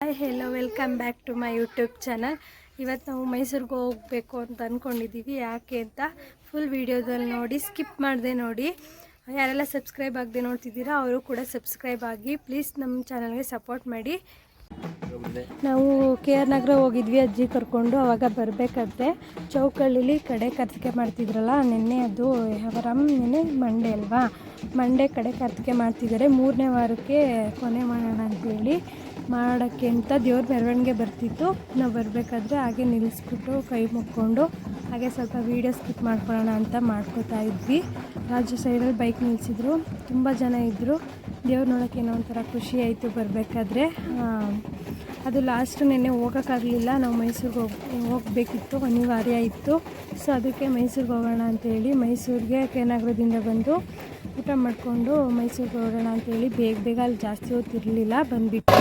Hi hello welcome back to my YouTube channel ಇವತ್ತು ನಾವು ಮೈಸೂರಿಗೆ ಹೋಗಬೇಕು ಅಂತ ಅಂದ್ಕೊಂಡಿದ್ದೀವಿ ಯಾಕೆ ಅಂತ ಫುಲ್ ವೀಡಿಯೋದಲ್ಲಿ ನೋಡಿ ಸ್ಕಿಪ್ ಮಾಡಿದೆ ನೋಡಿ. ಯಾರೆಲ್ಲ ಸಬ್ಸ್ಕ್ರೈಬ್ ಆಗದೆ ನೋಡ್ತಿದ್ದೀರಾ, ಅವರು ಕೂಡ ಸಬ್ಸ್ಕ್ರೈಬ್ ಆಗಿ ಪ್ಲೀಸ್ ನಮ್ಮ ಚಾನಲ್ಗೆ ಸಪೋರ್ಟ್ ಮಾಡಿ. ನಾವು ಕೆ ಆರ್ ನಗರ ಹೋಗಿದ್ವಿ ಅಜ್ಜಿ ಕರ್ಕೊಂಡು, ಅವಾಗ ಬರಬೇಕಾದ್ರೆ ಚೌಕಳ್ಳಿಲಿ ಕಡೆ ಕರ್ತಿಕೆ ಮಾಡ್ತಿದ್ರಲ್ಲ, ನಿನ್ನೆ ಅದು ಯಾವರಾಮ್ ನಿನ್ನೆ ಮಂಡೆ ಅಲ್ವಾ? ಮಂಡೆ ಕಡೆ ಕರ್ತಿಕೆ ಮಾಡ್ತಿದ್ದಾರೆ. ಮೂರನೇ ವಾರಕ್ಕೆ ಕೊನೆ ಮಾಡೋಣ ಅಂತೇಳಿ ಮಾಡೋಕ್ಕೆ ಅಂತ ದೇವ್ರ ಮೆರವಣಿಗೆ ಬರ್ತಿತ್ತು. ನಾವು ಬರಬೇಕಾದ್ರೆ ಹಾಗೆ ನಿಲ್ಲಿಸ್ಬಿಟ್ಟು ಕೈ ಮುಕ್ಕೊಂಡು ಹಾಗೆ ಸ್ವಲ್ಪ ವೀಡಿಯೋ ಸ್ಕಿಪ್ ಮಾಡ್ಕೊಳ್ಳೋಣ ಅಂತ ಮಾಡ್ಕೋತಾ ಇದ್ವಿ. ರಾಜು ಸೈಡಲ್ಲಿ ಬೈಕ್ ನಿಲ್ಲಿಸಿದ್ರು ತುಂಬ ಜನ ಇದ್ದರು ದೇವ್ರು ನೋಡೋಕೆ ಏನೋ ಒಂಥರ ಖುಷಿ ಆಯಿತು ಬರಬೇಕಾದ್ರೆ. ಅದು ಲಾಸ್ಟ್ ನೆನ್ನೆ ಹೋಗೋಕ್ಕಾಗಲಿಲ್ಲ. ನಾವು ಮೈಸೂರಿಗೆ ಹೋಗಿ, ಹೋಗಬೇಕಿತ್ತು, ಅನಿವಾರ್ಯ ಇತ್ತು. ಸೊ ಅದಕ್ಕೆ ಮೈಸೂರಿಗೆ ಹೋಗೋಣ ಅಂತೇಳಿ ಮೈಸೂರಿಗೆ ಕೆನಗರದಿಂದ ಬಂದು ಊಟ ಮಾಡಿಕೊಂಡು ಮೈಸೂರಿಗೆ ಹೋಗೋಣ ಅಂತೇಳಿ ಬೇಗ ಬೇಗ ಅಲ್ಲಿ ಜಾಸ್ತಿ ಹೊತ್ತಿರಲಿಲ್ಲ, ಬಂದುಬಿಟ್ಟು.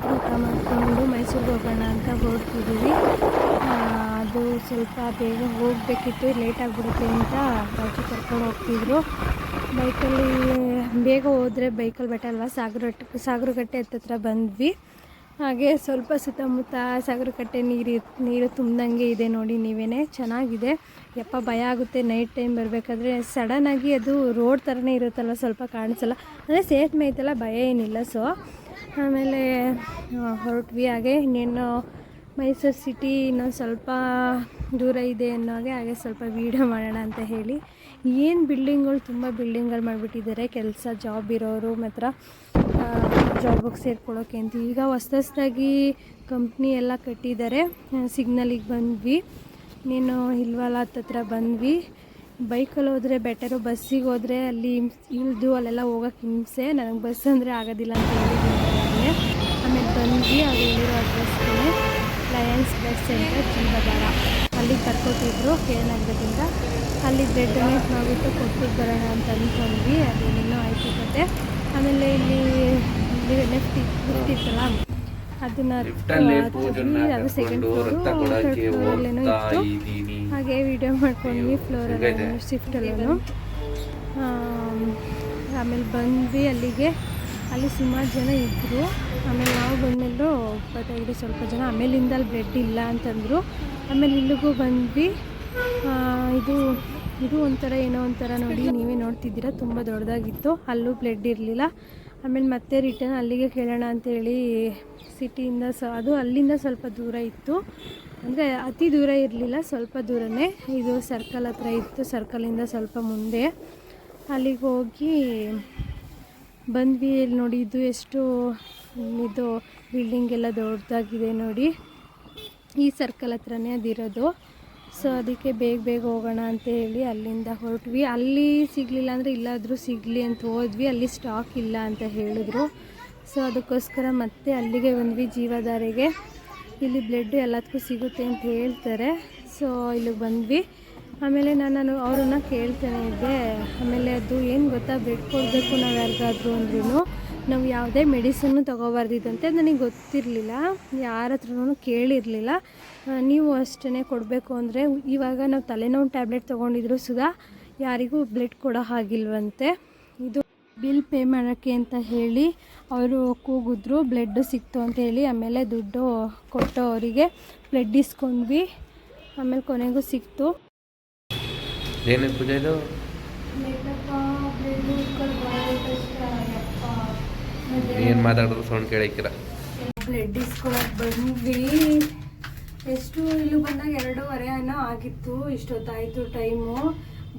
ಮಾಡಿದ್ರು ಊಟ ಮಾಡಿಕೊಂಡು ಮೈಸೂರಿಗೆ ಹೋಗೋಣ ಅಂತ ಹೋಗ್ತಿದ್ದೀವಿ ಅದು ಸ್ವಲ್ಪ ಬೇಗ ಹೋಗಬೇಕಿತ್ತು ಲೇಟ್ ಆಗಿಬಿಡುತ್ತೆ ಅಂತ ಬಾಜು ಕರ್ಕೊಂಡು ಹೋಗ್ತಿದ್ರು. ಬೈಕಲ್ಲಿ ಬೇಗ ಹೋದರೆ ಬೈಕಲ್ಲಿ ಬೆಟ್ಟ ಅಲ್ವಾ ಸಾಗರಟ್ಟ ಸಾಗರಗಟ್ಟೆ ಹತ್ತತ್ರ ಬಂದ್ವಿ. ಹಾಗೆ ಸ್ವಲ್ಪ ಸುತ್ತಮುತ್ತ ಸಾಗರಕಟ್ಟೆ ನೀರು ನೀರು ತುಂಬ್ದಂಗೆ ಇದೆ ನೋಡಿ ನೀವೇ ಚೆನ್ನಾಗಿದೆ. ಯಪ್ಪ, ಭಯ ಆಗುತ್ತೆ ನೈಟ್ ಟೈಮ್ ಬರಬೇಕಾದ್ರೆ. ಸಡನ್ನಾಗಿ ಅದು ರೋಡ್ ಥರನೇ ಇರುತ್ತಲ್ಲ, ಸ್ವಲ್ಪ ಕಾಣಿಸಲ್ಲ. ಅಂದರೆ ಸೇಫ್ಮೆ ಐತಲ್ಲ ಭಯ ಏನಿಲ್ಲ. ಸೊ ಆಮೇಲೆ ಹೊರಟ್ವಿ ಹಾಗೆ. ಇನ್ನೇನು ಮೈಸೂರು ಸಿಟಿ ಇನ್ನೊಂದು ಸ್ವಲ್ಪ ದೂರ ಇದೆ ಅನ್ನೋ ಹಾಗೆ ಹಾಗೆ ಸ್ವಲ್ಪ ವೀಡಿಯೋ ಮಾಡೋಣ ಅಂತ ಹೇಳಿ. ಏನು ಬಿಲ್ಡಿಂಗ್ಗಳು ತುಂಬ ಬಿಲ್ಡಿಂಗ್ಗಳು ಮಾಡಿಬಿಟ್ಟಿದ್ದಾರೆ. ಕೆಲಸ ಜಾಬ್ ಇರೋರು ಮಾತ್ರ ಜಾಬಿಗೆ ಸೇರ್ಕೊಳ್ಳೋಕೆ ಅಂತ. ಈಗ ಹೊಸ್ದ ಹೊಸ್ದಾಗಿ ಕಂಪ್ನಿ ಎಲ್ಲ ಕಟ್ಟಿದ್ದಾರೆ. ಸಿಗ್ನಲಿಗೆ ಬಂದ್ವಿ. ನೀನು ಇಲ್ವಲ್ಲ ಹತ್ತತ್ರ ಬಂದ್ವಿ. ಬೈಕಲ್ಲಿ ಹೋದರೆ ಬೆಟರು ಬಸ್ಸಿಗೆ ಹೋದರೆ ಅಲ್ಲಿ ಇಳಿದು ಅಲ್ಲೆಲ್ಲ ಹೋಗೋಕ್ಕೆ ಹಿಂಸೆ. ನನಗೆ ಬಸ್ ಅಂದರೆ ಆಗೋದಿಲ್ಲ ಅಂತ ಹೇಳಿದ್ದೀನಿ ಆಮೇಲೆ ಬಂದು ಅಲ್ಲಿರೋ ಹೇಳಿರೋ ಅಡ್ರೆಸ್ಗೆ ಲಯನ್ಸ್ ಬ್ಲಡ್ ಸೆಂಟರ್ ಜೀವದಾರ ಅಲ್ಲಿಗೆ ಕರ್ಕೊತಿದ್ರು ಕೇರಳದಿಂದ ಅಲ್ಲಿ ಬ್ಲಡ್ ಡೊನೇಟ್ ಮಾಡಿಬಿಟ್ಟು ಕೊಟ್ಬಿಟ್ಟು ಬರೋಣ ಅಂತ ಅಂದ್ಕೊಂಡ್ವಿ. ಅದೇನೇನೋ ಆಯಿತು ಕತೆ ಆಮೇಲೆ ಇಲ್ಲಿ ಇಲ್ಲಿ ಲೆಫ್ಟ್ ಲಿಫ್ಟ್ ಇತ್ತಲ್ಲ? ಅದನ್ನು. ಅದು ಸೆಕೆಂಡ್ ಫ್ಲೋರು ಥರ್ಡ್ ಫ್ಲೋರಲ್ಲೇನೋ ಇತ್ತು. ಹಾಗೆ ವಿಡಿಯೋ ಮಾಡ್ಕೊಂಡ್ವಿ ಫ್ಲೋರಲ್ಲಿ? ಶಿಫ್ಟಲ್ಲೂ ಆಮೇಲೆ ಬಂದ್ವಿ ಅಲ್ಲಿಗೆ. ಅಲ್ಲಿ ಸುಮಾರು ಜನ ಇದ್ದರು ಆಮೇಲೆ ನಾವು ಬಂದಮೇಲೂ ಗೊತ್ತಾಗಿದೆ ಸ್ವಲ್ಪ ಜನ ಆಮೇಲಿಂದ ಅಲ್ಲಿ ಬ್ರೆಡ್ ಇಲ್ಲ ಅಂತಂದರು. ಆಮೇಲೆ ಇಲ್ಲಿಗೂ ಬಂದ್ವಿ. ಇದು ಇದು ಒಂಥರ ಏನೋ ಒಂಥರ ನೋಡಿ ನೀವೇ ನೋಡ್ತಿದ್ದೀರಾ, ತುಂಬ ದೊಡ್ಡದಾಗಿತ್ತು ಅಲ್ಲೂ ಬ್ಲೆಡ್ ಇರಲಿಲ್ಲ. ಆಮೇಲೆ ಮತ್ತೆ ರಿಟರ್ನ್ ಅಲ್ಲಿಗೆ ಕೇಳೋಣ ಅಂತೇಳಿ ಸಿಟಿಯಿಂದ ಸ, ಅದು ಅಲ್ಲಿಂದ ಸ್ವಲ್ಪ ದೂರ ಇತ್ತು. ಅಂದರೆ ಅತಿ ದೂರ ಇರಲಿಲ್ಲ, ಸ್ವಲ್ಪ ದೂರನೇ. ಇದು ಸರ್ಕಲ್ ಹತ್ರ ಇತ್ತು ಸರ್ಕಲಿಂದ ಸ್ವಲ್ಪ ಮುಂದೆ. ಅಲ್ಲಿಗೆ ಹೋಗಿ ಬಂದ್ವಿ. ಇಲ್ಲಿ ನೋಡಿ ಇದು ಎಷ್ಟು ಇದು ಬಿಲ್ಡಿಂಗ್ ಎಲ್ಲ ದೊಡ್ಡದಾಗಿದೆ ನೋಡಿ. ಈ ಸರ್ಕಲ್ ಹತ್ರನೇ ಅದಿರೋದು. ಸೊ ಅದಕ್ಕೆ ಬೇಗ ಬೇಗ ಹೋಗೋಣ ಅಂತ ಹೇಳಿ ಅಲ್ಲಿಂದ ಹೊರಟ್ವಿ. ಅಲ್ಲಿ ಸಿಗಲಿಲ್ಲ ಅಂದರೆ ಇಲ್ಲಾದರೂ ಸಿಗಲಿ ಅಂತ ಹೋದ್ವಿ. ಅಲ್ಲಿ ಸ್ಟಾಕ್ ಇಲ್ಲ ಅಂತ ಹೇಳಿದ್ರು. ಸೊ ಅದಕ್ಕೋಸ್ಕರ ಮತ್ತೆ ಅಲ್ಲಿಗೆ ಬಂದ್ವಿ ಜೀವಧಾರೆಗೆ. ಇಲ್ಲಿ ಬ್ಲಡ್ ಎಲ್ಲದಕ್ಕೂ ಸಿಗುತ್ತೆ ಅಂತ ಹೇಳ್ತಾರೆ. ಸೊ ಇಲ್ಲಿಗೆ ಬಂದ್ವಿ. ಆಮೇಲೆ ನಾನು ಅವ್ರನ್ನ ಕೇಳ್ತೇನೆ ಇದ್ದೆ. ಆಮೇಲೆ ಅದು ಏನು ಗೊತ್ತಾ ಬ್ಲಡ್ ಕೊಡಬೇಕು ನಾವು ಯಾರಿಗಾದ್ರೂ ಅಂದ್ರೂ ನಾವು ಯಾವುದೇ ಮೆಡಿಸನ್ನು ತೊಗೋಬಾರ್ದಿದ್ದಂತೆ ನನಗೆ ಗೊತ್ತಿರಲಿಲ್ಲ. ಯಾರ ಹತ್ರನೂ ಕೇಳಿರಲಿಲ್ಲ. ನೀವು ಅಷ್ಟೇ ಕೊಡಬೇಕು ಅಂದರೆ ಇವಾಗ ನಾವು ತಲೆನೋವು ಟ್ಯಾಬ್ಲೆಟ್ ತೊಗೊಂಡಿದ್ರು ಸುಧಾ ಯಾರಿಗೂ ಬ್ಲಡ್ ಕೊಡೋ ಹಾಗಿಲ್ವಂತೆ. ಇದು ಬಿಲ್ ಪೇ ಮಾಡೋಕ್ಕೆ ಅಂತ ಹೇಳಿ ಅವರು ಕೂಗಿದ್ರು ಬ್ಲಡ್ಡು ಸಿಕ್ತು ಅಂತ ಹೇಳಿ ಆಮೇಲೆ ದುಡ್ಡು ಕೊಟ್ಟು ಅವರಿಗೆ ಬ್ಲಡ್ ಇಸ್ಕೊಂಡ್ವಿ. ಆಮೇಲೆ ಕೊನೆಗೂ ಸಿಕ್ತು. ಏನೇನು ಪೂಜೆ ಇದು? ಏನು ಮಾತಾಡೋದು ಸೌಂಡ್ ಕೇಳಿಕ್ಕಿರ ಬ್ಲಡ್ ಇಸ್ಕೊಳಕ್ ಬಂದ್ವಿ. ಎಷ್ಟು ಇಲ್ಲಿ ಬಂದಾಗ ಎರಡೂವರೆ ಏನೋ ಆಗಿತ್ತು ಇಷ್ಟೊತ್ತಾಯಿತು ಟೈಮು.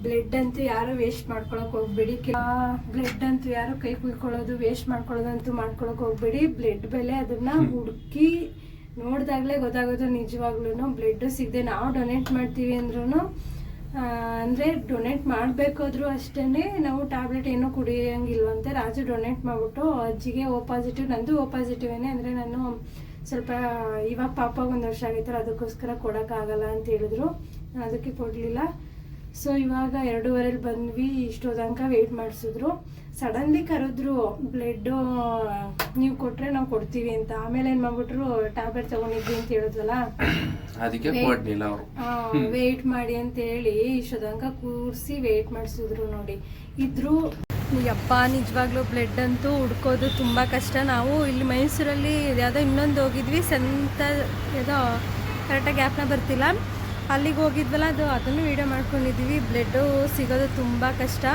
ಬ್ಲಡ್ ಅಂತೂ ಯಾರು ವೇಸ್ಟ್ ಮಾಡ್ಕೊಳಕ್ ಹೋಗ್ಬೇಡಿ. ಬ್ಲಡ್ ಅಂತೂ ಯಾರು ಕೈ ಕುಯ್ಕೊಳ್ಳೋದು ವೇಸ್ಟ್ ಮಾಡ್ಕೊಳ್ಳೋದಂತೂ ಮಾಡ್ಕೊಳಕ್ ಹೋಗ್ಬೇಡಿ. ಬ್ಲಡ್ ಬೆಲೆ ಅದನ್ನ ಹುಡುಕಿ ನೋಡಿದಾಗಲೇ ಗೊತ್ತಾಗೋದು ನಿಜವಾಗ್ಲೂ ಬ್ಲಡ್ ಸಿಗದೆ ನಾವು ಡೊನೇಟ್ ಮಾಡ್ತೀವಿ ಅಂದ್ರೂ ಅಂದರೆ ಡೊನೇಟ್ ಮಾಡಬೇಕಾದ್ರೂ ಅಷ್ಟೇನೆ ನಾವು ಟ್ಯಾಬ್ಲೆಟ್ ಏನೂ ಕುಡಿಯೋಂಗಿಲ್ವಂತೆ. ರಾಜು ಡೊನೇಟ್ ಮಾಡಿಬಿಟ್ಟು ಅಜ್ಜಿಗೆ ಓ ಪಾಸಿಟಿವ್ ನಂದು ಓ ಪಾಸಿಟಿವೇನೆ ಅಂದರೆ ನಾನು ಸ್ವಲ್ಪ ಇವಾಗ ಪಾಪ ಒಂದು ವರ್ಷ ಆಗಿತ್ತು ಅದಕ್ಕೋಸ್ಕರ ಕೊಡೋಕ್ಕಾಗಲ್ಲ ಅಂತ ಹೇಳಿದ್ರು. ಅದಕ್ಕೆ ಕೊಡಲಿಲ್ಲ. ಸೊ ಇವಾಗ ಎರಡೂವರೆಲಿ ಬಂದ್ವಿ ಇಷ್ಟೋ ತನಕ ವೆಯ್ಟ್ ಮಾಡಿಸಿದ್ರು. ಸಡನ್ಲಿ ಕರೆದ್ರು ಬ್ಲಡ್ಡು ನೀವು ಕೊಟ್ರೆ ನಾವು ಕೊಡ್ತೀವಿ ಅಂತ. ಆಮೇಲೆ ಏನು ಮಾಡ್ಬಿಟ್ರು ಟ್ಯಾಬ್ಲೆಟ್ ತಗೊಂಡಿದ್ವಿ ಅಂತ ಹೇಳಿದ್ವಲ್ಲ? ಅದಕ್ಕೆ Wait. ಕೊಡ್ಲಿಲ್ಲ ಅವರು. ವೆಯ್ಟ್ ಮಾಡಿ ಅಂತ ಹೇಳಿ ಇಷ್ಟೋ ತನಕ ಕೂರಿಸಿ ವೆಯ್ಟ್ ಮಾಡಿಸಿದ್ರು ನೋಡಿ. ಇದ್ರು ಯಪ್ಪ ನಿಜವಾಗ್ಲೂ ಬ್ಲಡ್ ಅಂತೂ ಹುಡ್ಕೋದು ತುಂಬ ಕಷ್ಟ. ನಾವು ಇಲ್ಲಿ ಮೈಸೂರಲ್ಲಿ ಯಾವುದೋ ಇನ್ನೊಂದು ಹೋಗಿದ್ವಿ ಸಂತ ಯಾವುದೋ ಕರೆಕ್ಟಾಗಿ ಗ್ಯಾಪ್ನ ಬರ್ತಿಲ್ಲ. ಅಲ್ಲಿಗೆ ಹೋಗಿದ್ವಲ್ಲ, ಅದು ಅದನ್ನು ವೀಡಿಯೋ ಮಾಡ್ಕೊಂಡಿದ್ದೀವಿ. ಬ್ಲಡ್ಡು ಸಿಗೋದು ತುಂಬ ಕಷ್ಟ.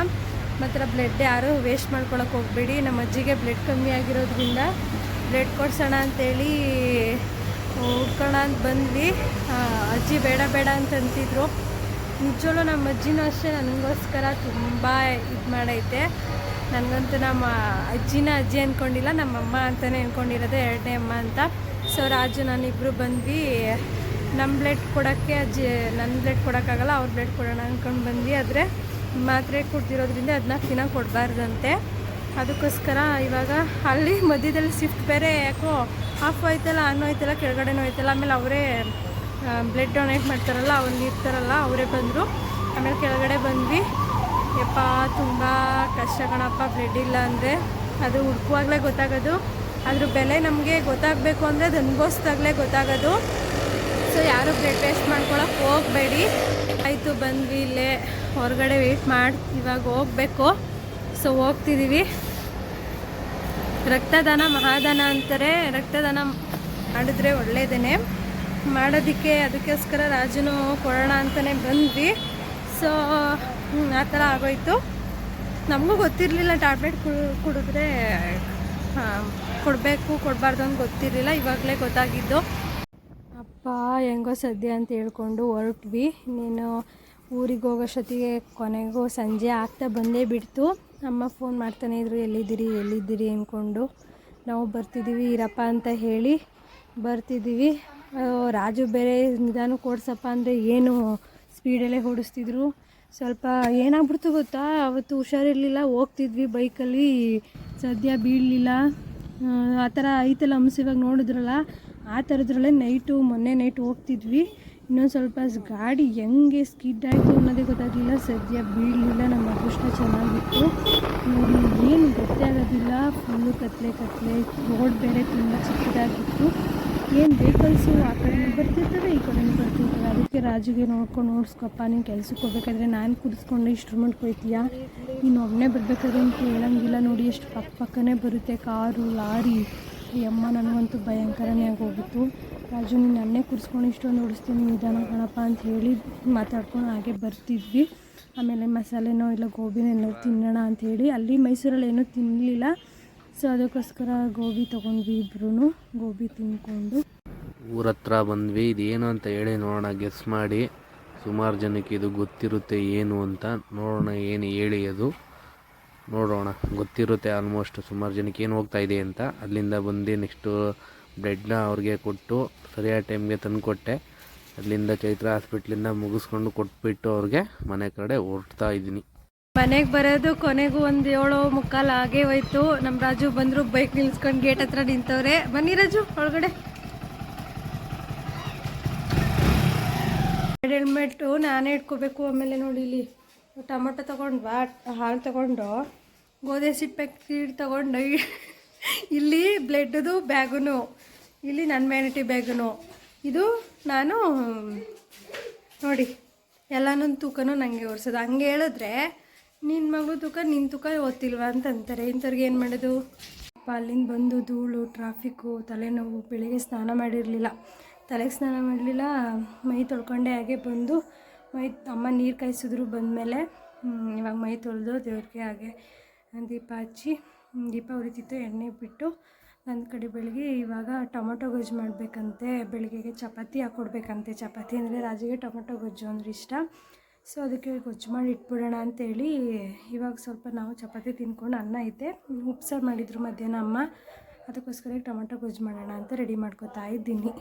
ಮಾತ್ರ ಬ್ಲಡ್ ಯಾರೂ ವೇಸ್ಟ್ ಮಾಡ್ಕೊಳಕ್ಕೆ ಹೋಗಬೇಡಿ. ನಮ್ಮ ಅಜ್ಜಿಗೆ ಬ್ಲಡ್ ಕಮ್ಮಿ ಆಗಿರೋದ್ರಿಂದ ಬ್ಲಡ್ ಕೊಡ್ಸೋಣ ಅಂತೇಳಿ, ಹುಡ್ಕೋಣ ಅಂತ ಬಂದ್ವಿ. ಅಜ್ಜಿ ಬೇಡ ಬೇಡ ಅಂತಂತಿದ್ರು ನಿಜವಲ್ಲೂ ನಮ್ಮ ಅಜ್ಜಿನೂ ಅಷ್ಟೇ, ನನಗೋಸ್ಕರ ತುಂಬ ಇದು ಮಾಡೈತೆ. ನನಗಂತೂ ನಮ್ಮ ಅಜ್ಜಿನ ಅಜ್ಜಿ ಅಂದ್ಕೊಂಡಿಲ್ಲ ನಮ್ಮ ಅಮ್ಮ ಅಂತಲೇ ಅಂದ್ಕೊಂಡಿರೋದು ಎರಡನೇ ಅಮ್ಮ ಅಂತ. ಸೊ ರಾಜು ನಾನಿಬ್ಬರು ಬಂದ್ವಿ. ನಮ್ಮ ಬ್ಲಡ್ ಕೊಡೋಕ್ಕೆ ಅಜ್ಜಿ ನನ್ನ ಬ್ಲಡ್ ಕೊಡೋಕ್ಕಾಗಲ್ಲ ಅವ್ರ ಬ್ಲಡ್ ಕೊಡೋಣ ಅಂದ್ಕೊಂಡು ಬಂದ್ವಿ. ಆದರೆ ಮಾತ್ರೆ ಕೊಡ್ತಿರೋದ್ರಿಂದ ಹದಿನಾಲ್ಕು ದಿನ ಕೊಡಬಾರ್ದಂತೆ. ಅದಕ್ಕೋಸ್ಕರ ಇವಾಗ ಅಲ್ಲಿ ಮಧ್ಯದಲ್ಲಿ ಶಿಫ್ಟ್ ಬೇರೆ ಯಾಕೋ ಆಫ್ ಆಯ್ತಲ್ಲ ಆನ್ ಹೋಯ್ತಲ್ಲ, ಕೆಳಗಡೆನೂ ಹೋಯ್ತಲ್ಲ, ಆಮೇಲೆ ಅವರೇ ಬ್ಲಡ್ ಡೊನೇಟ್ ಮಾಡ್ತಾರಲ್ಲ, ಅವ್ರು ಇರ್ತಾರಲ್ಲ ಅವರೇ ಬಂದರು. ಆಮೇಲೆ ಕೆಳಗಡೆ ಬಂದ್ವಿ. ಯಪ್ಪ, ತುಂಬ ಕಷ್ಟ ಕಣಪ್ಪ ಬ್ಲಡ್ ಇಲ್ಲ ಅಂದರೆ. ಅದು ಹುಡುಕುವಾಗಲೇ ಗೊತ್ತಾಗೋದು. ಅದ್ರ ಬೆಲೆ ನಮಗೆ ಗೊತ್ತಾಗಬೇಕು ಅಂದರೆ ಅದು ಅನುಭವಿಸ್ದಾಗಲೇ ಗೊತ್ತಾಗೋದು. ಸೊ ಯಾರು ಬ್ಲಡ್ ಟೆಸ್ಟ್ ಮಾಡ್ಕೊಳಕ್ಕೆ ಹೋಗಬೇಡಿ. ಆಯಿತು, ಬಂದ್ವಿ ಇಲ್ಲೇ. ಹೊರಗಡೆ ವೆಯ್ಟ್ ಮಾಡಿ, ಇವಾಗ ಹೋಗಬೇಕು. ಸೊ ಹೋಗ್ತಿದ್ದೀವಿ ರಕ್ತದಾನ ಮಹಾದಾನ ಅಂತಾರೆ. ರಕ್ತದಾನ ಮಾಡಿದ್ರೆ ಒಳ್ಳೆಯದೇ ಮಾಡೋದಕ್ಕೆ ಅದಕ್ಕೋಸ್ಕರ ರಾಜನು ಕೊಡೋಣ ಅಂತಲೇ ಬಂದ್ವಿ. ಸೊ ಆ ಥರ ಆಗೋಯ್ತು. ನಮಗೂ ಗೊತ್ತಿರಲಿಲ್ಲ ಟ್ಯಾಬ್ಲೆಟ್ ಕುಡಿದ್ರೆ ಕೊಡಬೇಕು, ಕೊಡಬಾರ್ದು ಅಂತ ಗೊತ್ತಿರಲಿಲ್ಲ. ಇವಾಗಲೇ ಗೊತ್ತಾಗಿದ್ದು. ಹೆಂಗೋ ಸದ್ಯ ಅಂತ ಹೇಳ್ಕೊಂಡು ಹೊರಟ್ವಿ. ನೀನು ಊರಿಗೆ ಹೋಗೋಷ್ಟೊತ್ತಿಗೆ ಕೊನೆಗೂ ಸಂಜೆ ಆಗ್ತಾ ಬಂದೇ ಬಿಡ್ತು. ಅಮ್ಮ ಫೋನ್ ಮಾಡ್ತಾನೆ ಇದ್ರು, ಎಲ್ಲಿದ್ದೀರಿ ಎಲ್ಲಿದ್ದೀರಿ? ಅಂದ್ಕೊಂಡು ನಾವು ಬರ್ತಿದ್ದೀವಿ ಇರಪ್ಪ ಅಂತ ಹೇಳಿ ಬರ್ತಿದ್ದೀವಿ ರಾಜು ಬೇರೆ ನಿಧಾನಕ್ಕೆ ಓಡಿಸಪ್ಪ ಅಂದರೆ ಏನು ಸ್ಪೀಡಲ್ಲೇ ಓಡಿಸ್ತಿದ್ರು. ಸ್ವಲ್ಪ ಏನಾಗ್ಬಿಡ್ತು ಗೊತ್ತಾ? ಅವತ್ತು ಹುಷಾರಿರಲಿಲ್ಲ. ಹೋಗ್ತಿದ್ವಿ ಬೈಕಲ್ಲಿ ಸದ್ಯ ಬೀಳಲಿಲ್ಲ. ಆ ಥರ ಐತಲ್ಲ ಹಂಸ ಇವಾಗ ನೋಡಿದ್ರಲ್ಲ. ಆ ಥರದ್ರಲ್ಲೇ ನೈಟು, ಮೊನ್ನೆ ನೈಟ್ ಹೋಗ್ತಿದ್ವಿ. ಇನ್ನೊಂದು ಸ್ವಲ್ಪ ಗಾಡಿ ಹೆಂಗೆ ಸ್ಕಿಡ್ ಆಯಿತು ಅನ್ನೋದೇ ಗೊತ್ತಾಗಲಿಲ್ಲ. ಸದ್ಯ ಬೀಳಲಿಲ್ಲ, ನಮ್ಮ ಅದೃಷ್ಟ ಚೆನ್ನಾಗಿತ್ತು. ಏನು ಗೊತ್ತೇ ಆಗೋದಿಲ್ಲ. ಫುಲ್ಲು ಕತ್ಲೆ ಕತ್ಲೆ. ರೋಡ್ ಬೇರೆ ತುಂಬ ಚಿಕ್ಕದಾಗಿತ್ತು. ಏನು ವೆಹಿಕಲ್ಸು ಆ ಕಡೆ ಬರ್ತಿರ್ತವೆ, ಈ ಕಡೆ ಬರ್ತಿರ್ತವೆ. ಅದಕ್ಕೆ ರಾಜುಗೆ ನೋಡ್ಕೊಂಡು ನೋಡ್ಸ್ಕೊಪ್ಪ, ನೀನು ಕೆಲಸಕ್ಕೆ ಹೋಗ್ಬೇಕಾದ್ರೆ ನಾನು ಕುಡಿಸ್ಕೊಂಡು ಇನ್ಸ್ಟ್ರೂಮೆಂಟ್ ಹೋಯ್ತೀಯಾ ನೀನು ಒಬ್ಬನೇ ಬರಬೇಕಾದ್ರೆ ಅಂತ ಹೇಳಂಗಿಲ್ಲ. ನೋಡಿ, ಎಷ್ಟು ಪಕ್ಕ ಪಕ್ಕನೇ ಬರುತ್ತೆ ಕಾರು, ಲಾರಿ. ಅಮ್ಮ ನನಗಂತೂ ಭಯಂಕರನೇ ಆಗೋಗಿತ್ತು. ರಾಜು, ನೀನು ನನ್ನೇ ಕುಡಿಸ್ಕೊಂಡು ಇಷ್ಟೊಂದು ಓಡಿಸ್ತೀನಿ, ನಿಧಾನ ಕಣಪ್ಪ ಅಂತ ಹೇಳಿ ಮಾತಾಡ್ಕೊಂಡು ಹಾಗೆ ಬರ್ತಿದ್ವಿ. ಆಮೇಲೆ ಮಸಾಲೆನೋ ಇಲ್ಲ ಗೋಬಿನೇನೋ ತಿನ್ನೋಣ ಅಂತ ಹೇಳಿ, ಅಲ್ಲಿ ಮೈಸೂರಲ್ಲಿ ಏನೂ ತಿನ್ನಲಿಲ್ಲ ಸೊ ಅದಕ್ಕೋಸ್ಕರ ಗೋಬಿ ತೊಗೊಂಡ್ವಿ ಇಬ್ರು ಗೋಬಿ ತಿನ್ಕೊಂಡು. ಊರ ಹತ್ರ ಬಂದ್ವಿ. ಇದೇನು ಅಂತ ಹೇಳಿ ನೋಡೋಣ ಗೆಸ್ ಮಾಡಿ. ಸುಮಾರು ಜನಕ್ಕೆ ಇದು ಗೊತ್ತಿರುತ್ತೆ ಏನು ಅಂತ ನೋಡೋಣ, ಏನು ಹೇಳಿ ಅದು. ನೋಡೋಣ. ಗೊತ್ತಿರುತ್ತೆ ಆಲ್ಮೋಸ್ಟ್ ಸುಮಾರು ಜನಕ್ಕೆ ಏನು ಹೋಗ್ತಾ ಇದೆ ಅಂತ. ಅಲ್ಲಿಂದ ಬಂದು ನೆಕ್ಸ್ಟು ಬ್ಲಡ್ನ ಅವ್ರಿಗೆ ಕೊಟ್ಟು ಸರಿಯಾದ ಟೈಮ್ಗೆ ತಂದುಕೊಟ್ಟೆ ಅಲ್ಲಿಂದ ಚೈತ್ರ ಹಾಸ್ಪಿಟ್ಲಿಂದ ಮುಗಿಸ್ಕೊಂಡು ಕೊಟ್ಬಿಟ್ಟು ಅವ್ರಿಗೆ ಮನೆ ಕಡೆ ಹೊರಡ್ತಾ ಇದ್ದೀನಿ. ಮನೆಗೆ ಬರೋದು ಕೊನೆಗೂ ಒಂದು ಏಳು ಮುಕ್ಕಾಲು ಆಗೇ ಹೋಯ್ತು. ನಮ್ಮ ರಾಜು ಬಂದರು ಬೈಕ್ ನಿಲ್ಸ್ಕೊಂಡು ಗೇಟ್ ಹತ್ರ ನಿಂತವ್ರೆ. ಬನ್ನಿ ರಾಜು, ಒಳಗಡೆ. ಹೆಲ್ಮೆಟ್ಟು ನಾನೇ ಇಟ್ಕೋಬೇಕು ಆಮೇಲೆ ನೋಡಿ ಇಲ್ಲಿ. ಟೊಮೊಟೊ ತೊಗೊಂಡ್ವಾ ಹಾಲು ತೊಗೊಂಡು, ಗೋಧಿ ಸಿಪ್ಪೆ ಪ್ಯಾಕೆಟ್ ತೊಗೊಂಡು, ಇಲ್ಲಿ ಬ್ಲೆಡ್ದು ಬ್ಯಾಗುನು, ಇಲ್ಲಿ ನನ್ನ ಮ್ಯಾನಿಟಿ ಬ್ಯಾಗುನು. ಇದು ನಾನು, ನೋಡಿ, ಎಲ್ಲನೂ ತೂಕನೂ ನನಗೆ ಓಡಿಸೋದು. ಹಂಗೆ ಹೇಳಿದ್ರೆ ನಿನ್ನ ಮಗು ತೂಕ ನಿನ್ನ ತೂಕ ಓದ್ತಿಲ್ವಾ ಅಂತ ಅಂತಾರೆ. ಇಂಥವ್ರಿಗೆ ಏನು ಮಾಡೋದು? ಅಪ್ಪ, ಅಲ್ಲಿಂದ ಬಂದು ಧೂಳು, ಟ್ರಾಫಿಕ್ಕು, ತಲೆನೋವು, ಬೆಳಿಗ್ಗೆ ಸ್ನಾನ ಮಾಡಿರಲಿಲ್ಲ. ತಲೆಗೆ ಸ್ನಾನ ಮಾಡಲಿಲ್ಲ, ಮೈ ತೊಳ್ಕೊಂಡೆ ಹಾಗೆ ಬಂದು ಮೈ ಅಮ್ಮ ನೀರು ಕಾಯಿಸಿದ್ರು ಬಂದಮೇಲೆ ಇವಾಗ ಮೈ ತೊಳೆದು ದೇವ್ರಿಗೆ ಹಾಗೆ ದೀಪ ಹಚ್ಚಿ ದೀಪ ಉರಿತಿತ್ತು, ಎಣ್ಣೆ ಬಿಟ್ಟು ನನ್ನ ಕಡೆ ಬೆಳಗ್ಗೆ ಇವಾಗ ಟೊಮೊಟೊ ಗೊಜ್ಜು ಮಾಡಬೇಕಂತೆ, ಬೆಳಗ್ಗೆಗೆ ಚಪಾತಿ ಹಾಕ್ಕೊಡ್ಬೇಕಂತೆ ಚಪಾತಿ ಅಂದರೆ ರಾಜಿಗೆ ಟೊಮೊಟೊ ಗೊಜ್ಜು ಅಂದ್ರೆ ಇಷ್ಟ. ಸೊ ಅದಕ್ಕೆ ಗೊಜ್ಜು ಮಾಡಿ ಇಟ್ಬಿಡೋಣ ಅಂತೇಳಿ ಇವಾಗ ಸ್ವಲ್ಪ ನಾವು ಚಪಾತಿ ತಿನ್ಕೊಂಡು ಅನ್ನ ಐತೆ. ಉಪ್ಸಾರು ಮಾಡಿದ್ರು ಮಧ್ಯಾಹ್ನ ಅಮ್ಮ, ಅದಕ್ಕೋಸ್ಕರ ಟೊಮೊಟೊ ಗೊಜ್ಜು ಮಾಡೋಣ ಅಂತ ರೆಡಿ ಮಾಡ್ಕೋತಾ ಇದ್ದೀನಿ.